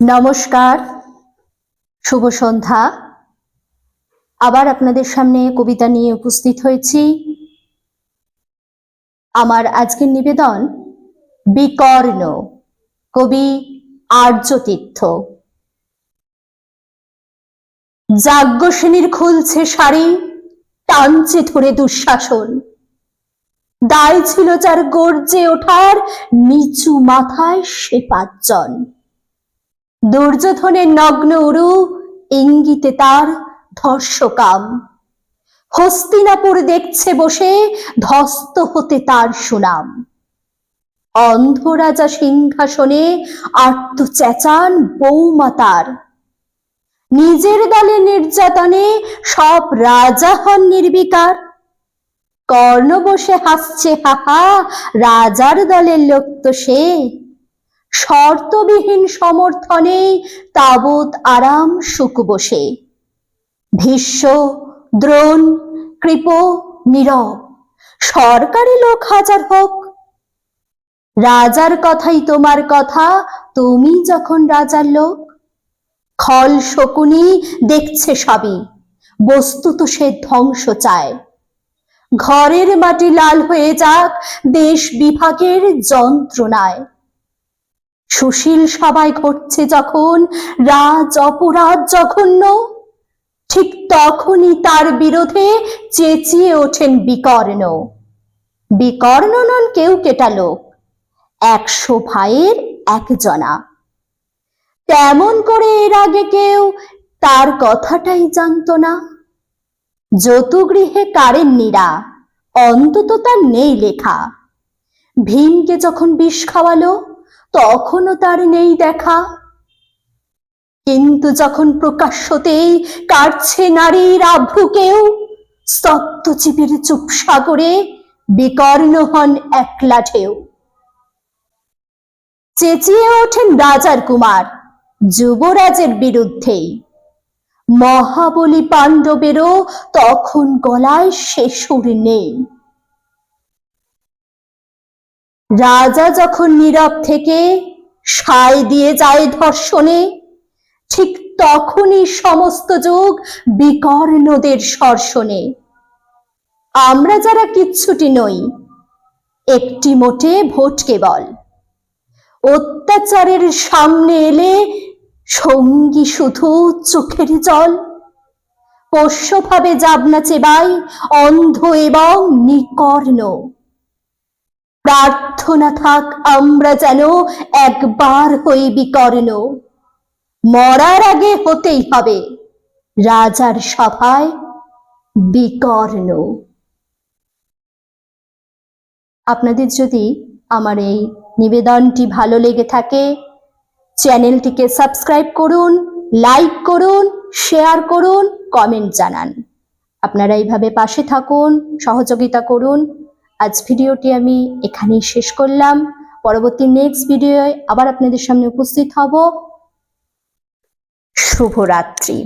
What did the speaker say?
নমস্কার, শুভ সন্ধ্যা। আবার আপনাদের সামনে কবিতা নিয়ে উপস্থিত হয়েছি। আমার আজকের নিবেদন, বিকর্ণ, কবি আর্যতীর্থ। যাজ্ঞসেনীর খুলছে শাড়ি টানছে ধরে দুঃশাসন। দায় ছিল যার গর্জে ওঠার, নিচু মাথায় সে পাঁচজন দুর্যোধনের নগ্ন উরু, ইঙ্গিতে তার ধর্ষকাম। হস্তিনাপুর দেখছে বসে ধস্ত হতে তার সুনাম। অন্ধ রাজা সিংহাসনে আত্ম চেঁচান বৌমা তার। নিজের দলে নির্যাতনে সব রাজা হন নির্বিকার। কর্ণ বসে হাসছে, হাহা, রাজার দলের লোক তো সে। শর্তবিহীন সমর্থনে তাবৎ আরাম সুখ বসে। ভীষ্ম, দ্রোণ, কৃপ, নীরব, সরকারি লোক হাজার হোক। রাজার কথাই তোমার কথা, তুমি যখন রাজার লোক। খল শকুনি দেখছে সবই, বস্তুত সে ধ্বংস চায়। ঘরের মাটি লাল হয়ে যাক, দেশ বিভাগের যন্ত্রণায়। সুশীল সবাই ঘটছে যখন, রাজ অপরাধ জঘন্য। ঠিক তখনই তার বিরোধে চেঁচিয়ে ওঠেন বিকর্ণ। বিকর্ণ নন কেউ কেটা লোক, একশো ভাইয়ের একজনা। তেমন করে এর আগে কেউ তার কথাটাই জানতো না। যতুগৃহে কারেন নীরা অন্তত তার নেই লেখা। ভীমকে যখন বিষ খাওয়ালো তখনও তার নেই দেখা। কিন্তু যখন প্রকাশ্যতেই কাটছে নারীর আভ্রুকেও স্তব্ধ চুপ সাগরে বিকর্ণ হন একলা ঢেউ। চেঁচিয়ে ওঠেন রাজার কুমার যুবরাজের বিরুদ্ধেই। মহাবলী পাণ্ডবেরও তখন গলায় সুর নেই। রাজা যখন নীরব থেকে সায় দিয়ে যায় ধর্ষণে, ঠিক তখনই সমস্ত যুগ বিকর্ণদের সর্ষণে। আমরা যারা কিচ্ছুটি নই, একটি মোটে ভোট কেবল। অত্যাচারের সামনে এলে সঙ্গী শুধু চোখের জল। পোষ্যভাবে যাবনা চেবাই অন্ধ এবং নিকর্ণ। প্রার্থনা থাক আমরা যেন একবার হই বিকর্ণ। মরার আগে হতেই হবে রাজার সভায় বিকর্ণ। আপনাদের যদি আমার এই নিবেদনটি ভালো লেগে থাকে, চ্যানেলটিকে সাবস্ক্রাইব করুন, লাইক করুন, শেয়ার করুন, কমেন্ট জানান। আপনারা এইভাবে পাশে থাকুন, সহযোগিতা করুন আজ ভিডিওটি আমি এখানেই শেষ করলাম। পরবর্তী নেক্সট ভিডিওয় আবার আপনাদের সামনে উপস্থিত হব। শুভরাত্রি।